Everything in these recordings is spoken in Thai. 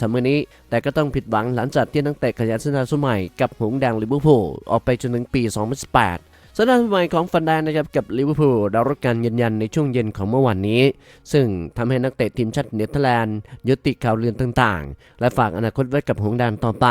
สำหรับนี้แต่ก็ต้องผิดหวังหลังจากที่นักเตะขยันสัญญาสมัยกับหงแดงลิเวอร์พูลออกไปจนถึงปี 2018สัญญาสมัยของฟันไดนนะครับกับลิเวอร์พูลได้รับการยืนยันในช่วงเย็นของเมื่อวานนี้ ซึ่งทำให้นักเตะทีมชาติเนเธอร์แลนด์ยุติข่าวเลือนต่างๆ และฝากอนาคตไว้กับหงแดงต่อไป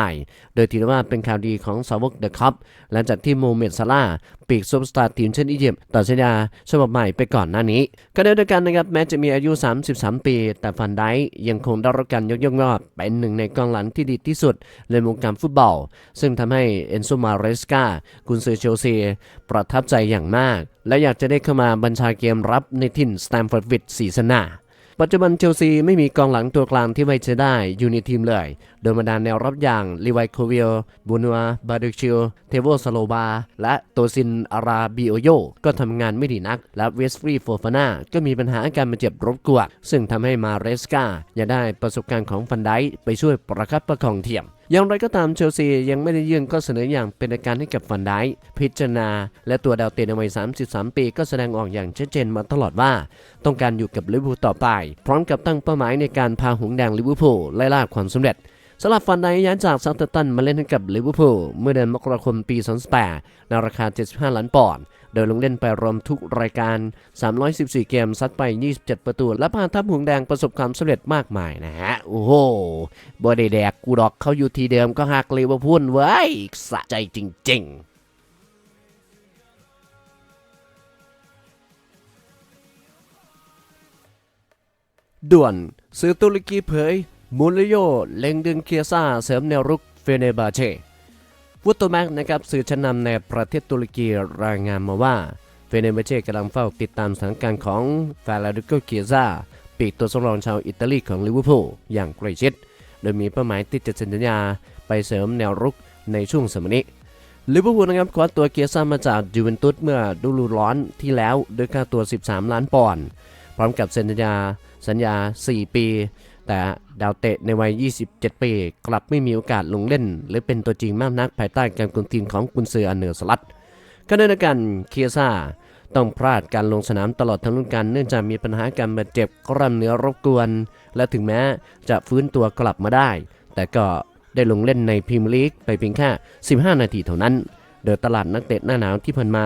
โดยถือว่าเป็นข่าวดีของสาวกเดอะคัพหลังจากที่โมเมดซาลา ปีกซุปสตาร์ทีมชาติอียิปต์ต่อสัญญาฉบับใหม่ไปก่อนหน้านี้ก็ได้ด้วยกันนะครับแม้จะมีอายุ 33 ปี แต่ฟันได้ยังคงได้รับการยกย่องว่าเป็นหนึ่งในกองหลังที่ดีที่สุดในวงการฟุตบอล ซึ่งทำให้เอนโซมาเรสกากุนซือเชลซี ประทับใจอย่างมาก และอยากจะได้เข้ามาบัญชาเกมรับในถิ่นสแตมฟอร์ดวิดสีสนา ปัจจุบันเชลซีไม่มีกองหลังตัวกลางที่ไว้ใจได้อยู่ในทีมเลย โดยบรรดาแนวรับอย่างลีไวโควิลบูนัวบาดูชิล เทโวสโลบา และโตซินอาราบิโอโย ก็ทำงานไม่ดีนัก และเวสฟรีโฟฟาน่าก็มีปัญหาอาการบาดเจ็บรบกวนซึ่งทำให้มาเรสกาอยากได้ประสบการณ์ของฟันไดไปช่วยประคับประคองทีม อย่างไรก็ตามเชลซียังไม่ได้ยื่นข้อเสนออย่างเป็นทาการให้กับฟันได้พิจารณา และตัวดาวเตะในวัย 33 ปีก็แสดงออกอย่างชัดเจนมาตลอดว่า ต้องการอยู่กับลิเวอร์พูลต่อไป พร้อมกับตั้งเป้าหมายในการพาหงส์แดงลิเวอร์พูลไล่ล่าความสำเร็จ สำหรับฟันไดย้ายจากซา u เทอร์ตันมาเล่นให้กับลิเวอร์พูลเมื่อเดือนมกราคมปี 2018 ในราคา 75 ล้านปอนด์ โดยลงเล่นไปรวมทุกรายการ 314 เกม ซัดไป 27 ประตู และพาทัพหงส์แดงประสบความสำเร็จมากมายนะฮะ โอ้โหบอดแดกกูดอกเขาอยู่ทีเดิมก็หักลิเวอร์พูลเว้สะใจจริง ๆด่วน ซื้อตุรกีเผย มูริโยเล็งดึงเคียซ่าเสริมแนวรุกเฟเนบาเช่ฟุตโตแมกนะครับสื่อชั้นนำในประเทศตุรกีรายงานมาว่า เฟเนบาเช่กำลังเฝ้าติดตามสถานการณ์ของฟาลาดิโกเคียซ่าปีกตัวสำรองชาวอิตาลีของลิเวอร์พูลอย่างใกล้ชิด โดยมีเป้าหมายที่จะเซ็นสัญญาไปเสริมแนวรุกในช่วงสมัยนี้ลิเวอร์พูลนะครับคว้าตัวเกียร์ซ่ามาจากยูเวนตุสเมื่อฤดูร้อนที่แล้วด้วยค่าตัว 13 ล้านปอนด์พร้อมกับเซ็นสัญญาสัญญา 4 ปี แต่ดาวเตะในวัย 27 ปี กลับไม่มีโอกาสลงเล่น หรือเป็นตัวจริงมากนักภายใต้การคุมทีมของกุนซืออันเหนือสลัดขณะเดียวกันเคียซ่าต้องพลาดการลงสนามตลอดทั้งฤดูกาลเนื่องจากมีปัญหาการบาดเจ็บกล้ามเนื้อรบกวน และถึงแม้จะฟื้นตัวกลับมาได้ แต่ก็ได้ลงเล่นในพรีเมียร์ลีกไปเพียงแค่ 15 นาทีเท่านั้น โดยตลาดนักเตะหน้าหนาวที่ผ่านมา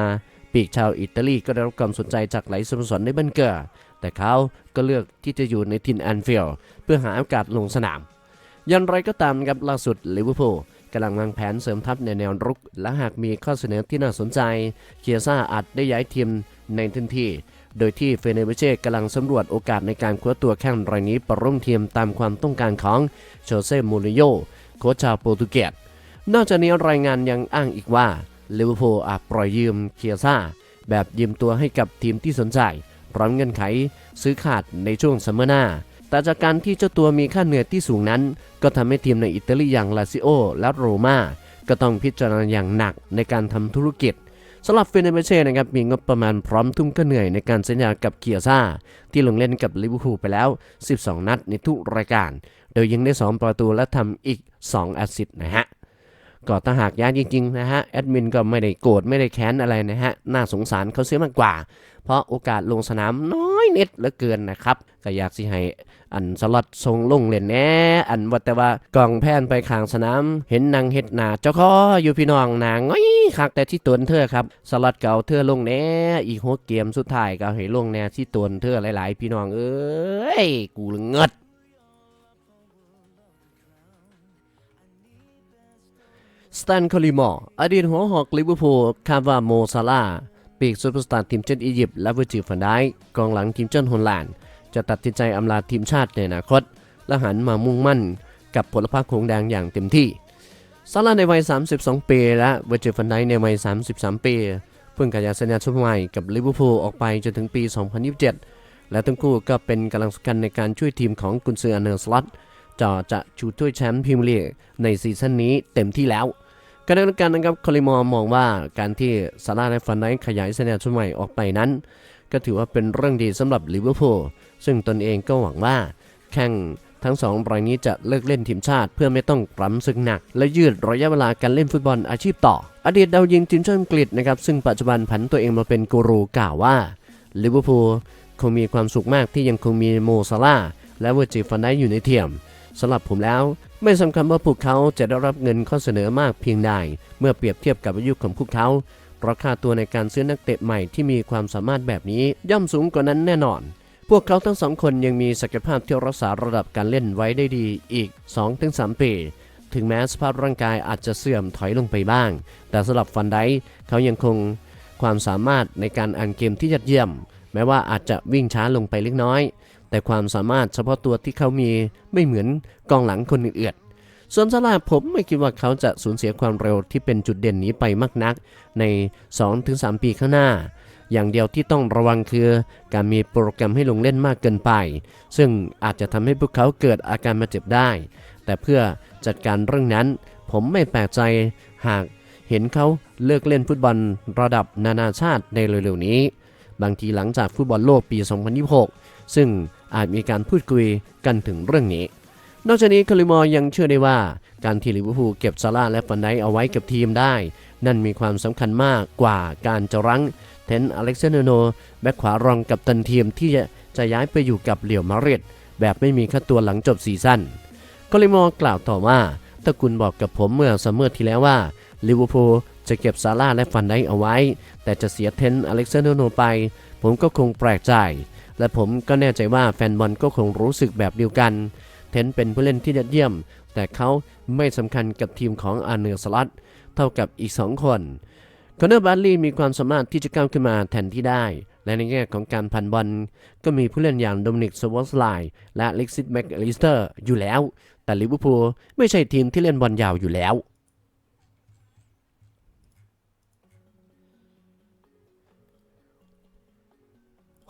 ปีกชาวอิตาลีก็ได้รับความสนใจจากหลายสโมสรในบ้านเกิด แต่เขาก็เลือกที่จะอยู่ในทินแอนฟิลด์เพื่อหาโอกาสลงสนามอย่างไรก็ตามครับล่าสุดลิเวอร์พูลกำลังวางแผนเสริมทัพในแนวรุก และหากมีข้อเสนอที่น่าสนใจ เคียซ่าอาจได้ย้ายทีมในทันที โดยที่เฟเนเบเช่กำลังสำรวจโอกาสในการคว้าตัวแข้งรายนี้ประร่วมทีมตามความต้องการของโชเซ่มูริโยโค้ชชาวโปรตุเกสนอกจากนี้รายงานยังอ้างอีกว่าลิเวอร์พูลอาจปล่อยยืมเคียซ่าแบบยืมตัวให้กับทีมที่สนใจ พร้อมเงื่อนไข ซื้อขาดในช่วงซัมเมอร์หน้า แต่จากการที่เจ้าตัวมีค่าเหนื่อยที่สูงนั้น ก็ทำให้ทีมในอิตาลีอย่างลาซิโอและโรม่าก็ต้องพิจารณาอย่างหนักในการทำธุรกิจสำหรับเฟเนเบเช่นะครับมีงบประมาณพร้อมทุ่มก็เหนื่อยในการสัญญากับเกียร์ซ่า ที่ลงเล่นกับลิเวอร์พูลไปแล้ว 12 นัดในทุกรายการ โดยยิงได้ 2 ประตูและทำอีก 2 แอสซิสต์นะฮะก็ถ้าหากย้ายจริงๆนะฮะแอดมินก็ไม่ได้โกรธไม่ได้แค้นอะไรนะฮะน่าสงสารเขาเสียมากกว่า เพราะโอกาสลงสนามน้อยนิดเหลือเกินนะครับก็อยากสิให้อันสล็อตทรงลงเล่นแหน่อันว่าแต่ว่ากองแพนไปข้างสนาม เห็นนางเฮ็ดหนาเจ้าข้ออยู่พี่น้องนางง้อยคักแต่ที่ตวนเธอครับสล็อตเก่าเธอลงแหน่อีกหกเกมสุดท้ายก็ให้ลงแหน่ที่ตวนเธอหลาย ๆ พี่น้องเอ้ยกูละเงิดสแตนคอลิมอร์อดีตหัวหอกลิเวอร์พูลคาว่าโมซาลา ปีกซูเปอร์สตาร์ทีมชาติอียิปต์และเวอร์จิฟันไดค์กองหลังทีมชาติฮอลแลนด์จะตัดสินใจอำลาทีมชาติในอนาคต และหันมามุ่งมั่นกับผลพรรคหงแดงอย่างเต็มที่ซาลาในวัย 32 ปี และเวอร์จิฟันไดค์ในวัย 33 ปี เพิ่งขยายสัญญาชุดใหม่กับลิเวอร์พูลออกไปจนถึงปี 2027 และทั้งคู่ก็เป็นกำลังสำคัญในการช่วยทีมของกุนซืออันเนอร์สลัตจอจะชูถ้วยแชมป์พรีเมียร์ลีกในซีซั่นนี้เต็มที่แล้ว ขณะเดียวกันนะครับคอลิมอร์มองว่าการที่ซาร่าและฟันไดขยายสัญญาชุดใหม่ออกไปนั้น ก็ถือว่าเป็นเรื่องดีสำหรับลิเวอร์พูลซึ่งตนเองก็หวังว่า แข่งทั้งสองรายนี้จะเลิกเล่นทีมชาติ เพื่อไม่ต้องกลั้ำศึกหนัก และยืดระยะเวลาการเล่นฟุตบอลอาชีพต่อ อดีตดาวยิงทีมชาติอังกฤษนะครับซึ่งปัจจุบันผันตัวเองมาเป็นกูรูกล่าวว่าลิเวอร์พูลคงมีความสุขมากที่ยังคงมีโมซาลาและเวอร์จิฟันไดอยู่ในทีมสำหรับผมแล้ว ไม่สำคัญว่าพวกเขาจะได้รับเงินข้อเสนอมากเพียงใดเมื่อเปรียบเทียบกับอายุของพวกเขา เพราะค่าตัวในการซื้อนักเตะใหม่ที่มีความสามารถแบบนี้ย่อมสูงกว่านั้นแน่นอน พวกเขาทั้งสองคนยังมีศักยภาพที่รักษาระดับการเล่นไว้ได้ดีอีก 2-3 ปี ถึงแม้สภาพร่างกายอาจจะเสื่อมถอยลงไปบ้าง แต่สำหรับฟันไดเขายังคงความสามารถในการอ่านเกมที่ยอดเยี่ยม แม้ว่าอาจจะวิ่งช้าลงไปเล็กน้อย แต่ความสามารถเฉพาะตัวที่เขามีไม่เหมือนกองหลังคนอื่นๆ ส่วนซาลาผมไม่คิดว่าเขาจะสูญเสียความเร็วที่เป็นจุดเด่นนี้ไปมากนัก ใน 2-3 ปีข้างหน้า อย่างเดียวที่ต้องระวังคือ การมีโปรแกรมให้ลงเล่นมากเกินไป ซึ่งอาจจะทำให้พวกเขาเกิดอาการบาดเจ็บได้ แต่เพื่อจัดการเรื่องนั้น ผมไม่แปลกใจหากเห็นเขาเลิกเล่นฟุตบอลระดับนานาชาติในเร็วๆนี้ บางทีหลังจากฟุตบอลโลกปี 2026 ซึ่ง อาจมีการพูดคุยกันถึงเรื่องนี้ นอกจากนี้คาริมอร์ยังเชื่อได้ว่า การที่ลิเวอร์พูลเก็บซาร่าและฟันได์เอาไว้กับทีมได้ นั่นมีความสำคัญมากกว่าการจะรั้งเทนอเล็กซานโนแบ็คขวารองกับตันทีมที่จะจะย้ายไปอยู่กับเหลียวมาดริดแบบไม่มีค่าตัวหลังจบซีซั่นคาริมอร์กล่าวต่อว่าถ้าคุณบอกกับผมเมื่อซัมเมอร์ที่แล้วว่าลิเวอร์พูลจะเก็บซาร่าและฟันได์เอาไว้ แต่จะเสียเทนอเล็กซานโนไป ผมก็คงแปลกใจ และผมก็แน่ใจว่าแฟนบอลก็คงรู้สึกแบบเดียวกัน เทนเป็นผู้เล่นที่ยอดเยี่ยม แต่เขาไม่สำคัญกับทีมของอาเนอร์สลัดเท่ากับอีก 2 คนคอนเนอร์บัตลีย์มีความสามารถที่จะก้าวขึ้นมาแทนที่ได้ และในแง่ของการพันบอลก็มีผู้เล่นอย่างโดมินิกสวอสไลและเล็กซิสแม็กอลิสเตอร์อยู่แล้ว แต่ลิเวอร์พูลไม่ใช่ทีมที่เล่นบอลยาวอยู่แล้ว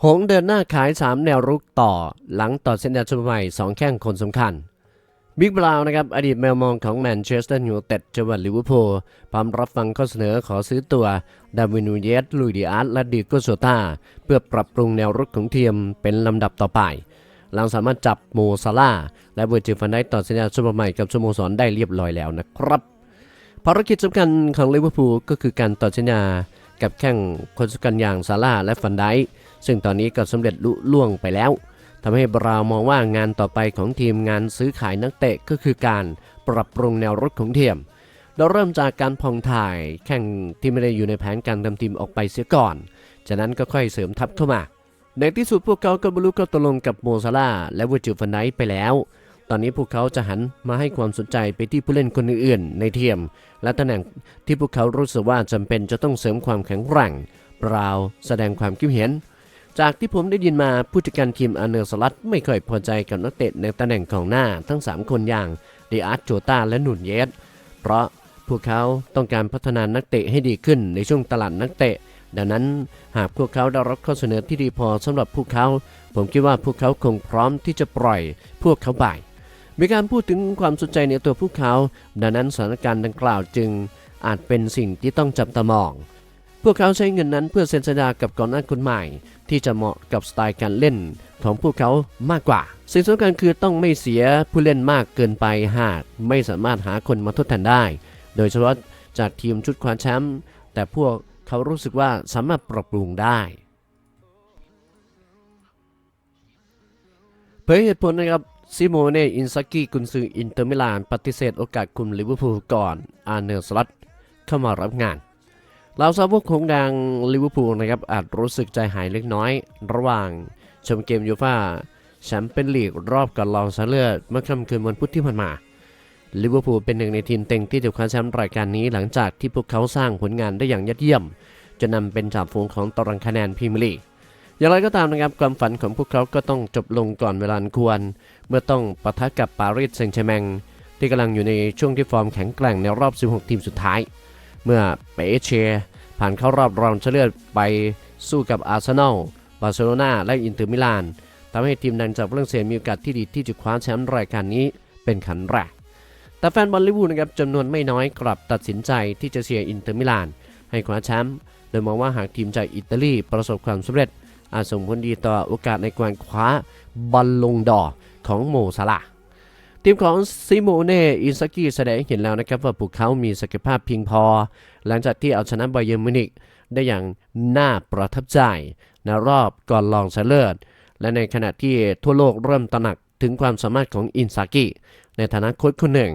หงเดินหน้าขาย 3 แนวรุกต่อหลังต่อเส้นแดนชุดใหม่ 2 แข้งคนสำคัญบิ๊กบราวนะครับ อดีตแมวมองของแมนเชสเตอร์ยูไนเต็ดจังหวัดลิเวอร์พูลพร้อมรับฟังข้อเสนอขอซื้อตัวดาวินนูเยสลุยดิอาร์ตและดิโกโซตาเพื่อปรับปรุงแนวรุกของทีมเป็นลำดับต่อไป หลังสามารถจับโมซาลาและเวอร์จิลฟันได้ต่อสัญญาชุดใหม่กับสโมสรได้เรียบร้อยแล้วนะครับภารกิจสำคัญของลิเวอร์พูลก็คือการต่อสัญญากับแข้งคนสำคัญอย่างซาร่าและฟันได ซึ่งตอนนี้ก็สำเร็จลุล่วงไปแล้วทำให้บราวมองว่างานต่อไปของทีมงานซื้อขายนักเตะก็คือการปรับปรุงแนวรถของเทียม เราเริ่มจากการพองถ่ายแข่งที่ไม่ได้อยู่ในแผนการทำทีมออกไปเสียก่อน จากนั้นก็ค่อยเสริมทัพเข้ามา ในที่สุดพวกเขาก็บรรลุข้อตกลงกับโมซาลาและเวอร์จิฟันไดค์ไปแล้ว ตอนนี้พวกเขาจะหันมาให้ความสนใจไปที่ผู้เล่นคนอื่นๆ ในเทียม และตำแหน่งที่พวกเขารู้สึกว่าจำเป็นจะต้องเสริมความแข็งแกร่งบราวแสดงความคิดเห็น จากที่ผมได้ยินมาผู้จัดการทีมอเนอร์สลัดไม่ค่อยพอใจกับนักเตะในตำแหน่งของหน้าทั้ง 3 คนอย่างเดอาร์ตโจตาและหนุนเยส เพราะพวกเขาต้องการพัฒนานักเตะให้ดีขึ้นในช่วงตลาดนักเตะ ดังนั้นหากพวกเขาได้รับข้อเสนอที่ดีพอสำหรับพวกเขา ผมคิดว่าพวกเขาคงพร้อมที่จะปล่อยพวกเขาไปมีการพูดถึงความสนใจในตัวพวกเขา ดังนั้นสถานการณ์ดังกล่าวจึงอาจเป็นสิ่งที่ต้องจับตามอง พวกเขาใช้เงินนั้นเพื่อเซ็นสัญญากับกองหน้าคนใหม่ ที่จะเหมาะกับสไตล์การเล่นของพวกเขามากกว่า สิ่งสำคัญคือต้องไม่เสียผู้เล่นมากเกินไปหากไม่สามารถหาคนมาทดแทนได้ โดยเฉพาะจากทีมชุดคว้าแชมป์แต่พวกเขารู้สึกว่าสามารถปรับปรุงได้เผยเหตุผลนะครับซิโมเนอินซากิกุนซืออินเตอร์มิลาน ปฏิเสธโอกาสคุมลิเวอร์พูลก่อนอาร์เนอร์สลัดเข้ามารับงาน เหล่าสาวกของดังลิเวอร์พูลนะครับอาจรู้สึกใจหายเล็กน้อย ระหว่างชมเกมยูฟ่าแชมเปี้ยนลีกรอบก่อนรองชนะเลิศเมื่อค่ำคืนวันพุธที่ผ่านมาลิเวอร์พูลเป็นหนึ่งในทีมเต็งที่จะคว้าแชมป์รายการนี้หลังจากที่พวกเขาสร้างผลงานได้อย่างยอดเยี่ยมจะนำเป็นจ่าฝูงของตารางคะแนนพรีเมียร์ลีกอย่างไรก็ตามนะครับความฝันของพวกเขาก็ต้องจบลงก่อนเวลาควร เมื่อต้องปะทะกับปารีสแซงต์แชร์แมงที่กำลังอยู่ในช่วงที่ฟอร์มแข็งแกร่งในรอบ 16 ทีมสุดท้าย เมื่อเปเชผ่านเข้ารอบรองชนะเลิศไปสู้กับอาร์เซนอล บาร์เซโลนาและอินเตอร์มิลานทำให้ทีมดังจากฝรั่งเศสมีโอกาสที่ดีที่จะคว้าแชมป์รายการนี้เป็นขันแรก แต่แฟนบอลลิเวอร์พูลนะครับจำนวนไม่น้อยกลับตัดสินใจที่จะเชียร์อินเตอร์มิลานให้คว้าแชมป์โดยมองว่าหากทีมจากอิตาลีประสบความสำเร็จอาจส่งผลดีต่อโอกาสในการคว้าบอลลงดอของโมซาลาห์ ทีมของซิโมเน่อินซากิแสดงให้เห็นแล้วนะครับว่าพวกเขามีศักยภาพเพียงพอ หลังจากที่เอาชนะไบเยร์มิวนิกได้อย่างน่าประทับใจในรอบก่อนรองชนะเลิศและในขณะที่ทั่วโลกเริ่มตระหนักถึงความสามารถของอินซากิในฐานะโค้ชคนหนึ่ง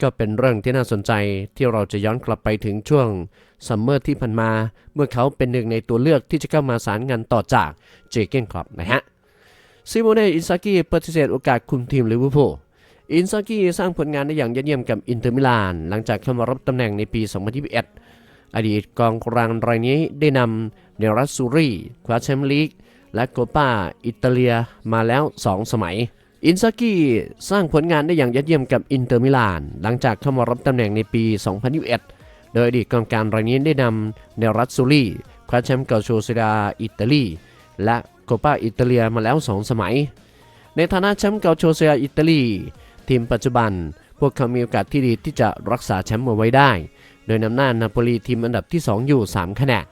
ก็เป็นเรื่องที่น่าสนใจที่เราจะย้อนกลับไปถึงช่วงซัมเมอร์ที่ผ่านมา เมื่อเขาเป็นหนึ่งในตัวเลือกที่จะเข้ามาสารงานต่อจากเจเกนคลับนะฮะซิโมเน่อินซากิปฏิเสธโอกาสคุมทีมลิเวอร์พูล อินซากิสร้างผลงานได้อย่างยอดเยี่ยมกับอินเตอร์มิลาน หลังจากเข้ามารับตำแหน่งในปี 2021 อดีตกองกลางรายนี้ได้นำเนรัสซูรีคว้าแชมป์ลีก และโคปาอิตาเลียมาแล้ว 2 สมัย อินซากิสร้างผลงานได้อย่างยอดเยี่ยมกับอินเตอร์มิลาน หลังจากเข้ามารับตำแหน่งในปี 2021 โดยอดีตกองกลางรายนี้ได้นำเนรัสซูรีคว้าแชมป์เกาโชเซดาอิตาลี และโคปาอิตาเลียมาแล้ว 2 สมัย ในฐานะแชมป์เกาโชเซียอิตาลี ทีมปัจจุบัน พวกเขามีโอกาสที่ดีที่จะรักษาแชมป์เอาไว้ได้ โดยนำหน้านาโปลีทีมอันดับที่ 2 อยู่ 3 คะแนน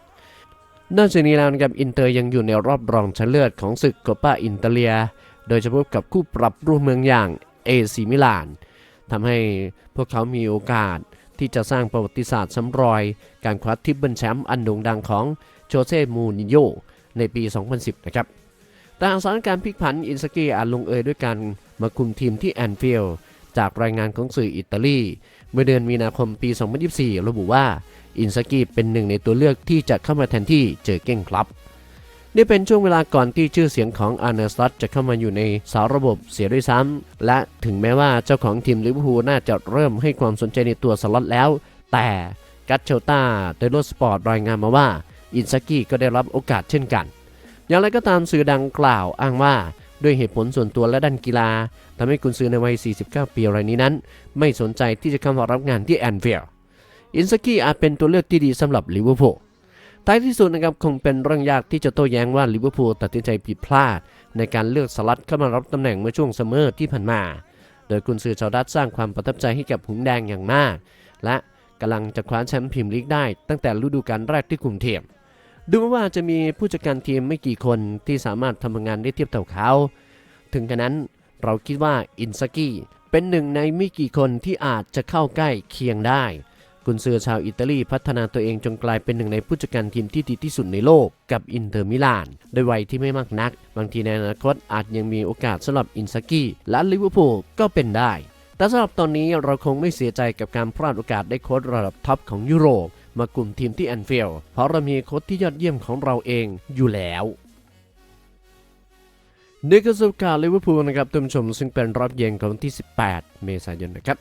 นอกจากนี้แล้วนะครับอินเตอร์ยังอยู่ในรอบรองชนะเลิศของศึกโคปาอินเตเลีย โดยจะพบกับคู่ปรับรูปเมืองอย่างเอซีมิลานทำให้พวกเขามีโอกาสที่จะสร้างประวัติศาสตร์ซ้ำรอย การคว้าทิปเบิลแชมป์อันโด่งดังของโจเซ่มูนิโยในปี 2010 นะครับแต่หากสถานการณ์พลิกผันอินสกีอาจลงเอยด้วยการ มาคุมทีมที่แอนฟิลด์จากรายงานของสื่ออิตาลี เมื่อเดือนมีนาคมปี 2024 ระบุว่า อินสกีเป็นหนึ่งในตัวเลือกที่จะเข้ามาแทนที่เจอเก้งครับ นี่เป็นช่วงเวลาก่อนที่ชื่อเสียงของอาร์เนสตัตจะเข้ามาอยู่ในสาระบบเสียด้วยซ้ำ และถึงแม้ว่าเจ้าของทีมลิเวอร์พูลน่าจะเริ่มให้ความสนใจในตัวสล็อตแล้ว แต่กัตโชตาเดโลสปอร์ตรายงานมาว่า อินซากิก็ได้รับโอกาสเช่นกัน อย่างไรก็ตามสื่อดังกล่าวอ้างว่า ด้วยเหตุผลส่วนตัวและด้านกีฬาทำให้กุนซือในวัย 49 ปีรายนี้นั้น ไม่สนใจที่จะเข้ามารับงานที่แอนฟิลอินซากิอาจเป็นตัวเลือกที่ดีสำหรับลิเวอร์พูลท้ายที่สุดนะครับคงเป็นเรื่องยากที่จะโต้แย้งว่าลิเวอร์พูลตัดสินใจผิดพลาด ในการเลือกสลัดเข้ามารับตำแหน่งเมื่อช่วงซัมเมอร์ที่ผ่านมา โดยกุนซือชาวดัตสร้างความประทับใจให้กับหงแดงอย่างมาก และกำลังจะคว้าแชมป์พรีเมียร์ลีกได้ตั้งแต่ฤดูกาลแรกที่คุมทีมดูเหมื อนว่าจะมีผู้จัดการทีมไม่กี่คนที่สามารถทำงานได้เทียบเท่าเขา ถึงกระนั้นเราคิดว่าอินซากิเป็นหนึ่งในไม่กี่คนที่อาจจะเข้าใกล้เคียงได้ กุนซือชาวอิตาลีพัฒนาตัวเองจนกลายเป็นหนึ่งในผู้จัดการทีมที่ดีที่สุดในโลกกับอินเตอร์มิลานด้วยวัยที่ไม่มากนัก บางทีในอนาคตอาจยังมีโอกาสสำหรับอินซากิและลิเวอร์พูลก็เป็นได้ แต่สำหรับตอนนี้เราคงไม่เสียใจกับการพลาดโอกาสได้โค้ชระดับท็อปของยุโรป มากลุ่มทีมที่แอนฟิลด์เพราะเรามีโค้ชที่ยอดเยี่ยมของเราเองอยู่แล้วนี่คือสรุปข่าวลิเวอร์พูลนะครับท่านผู้ชมซึ่งเป็นรอบเย็นของวันที่ 18 เมษายนนะครับ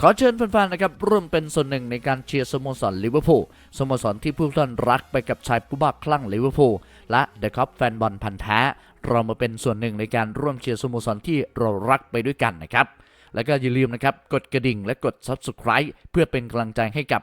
ขอเชิญแฟนๆนะครับร่วมเป็นส่วนหนึ่งในการเชียร์สโมสรลิเวอร์พูลสโมสรที่ผู้ท่านรักไปกับชายผู้บ้าคลั่งลิเวอร์พูลและเดอะคัพแฟนบอลพันธ์แท้ เรามาเป็นส่วนหนึ่งในการร่วมเชียร์สโมสรที่เรารักไปด้วยกันนะครับ แล้วก็อย่าลืมนะครับกดกระดิ่งและกด Subscribe เพื่อเป็นกำลังใจให้กับ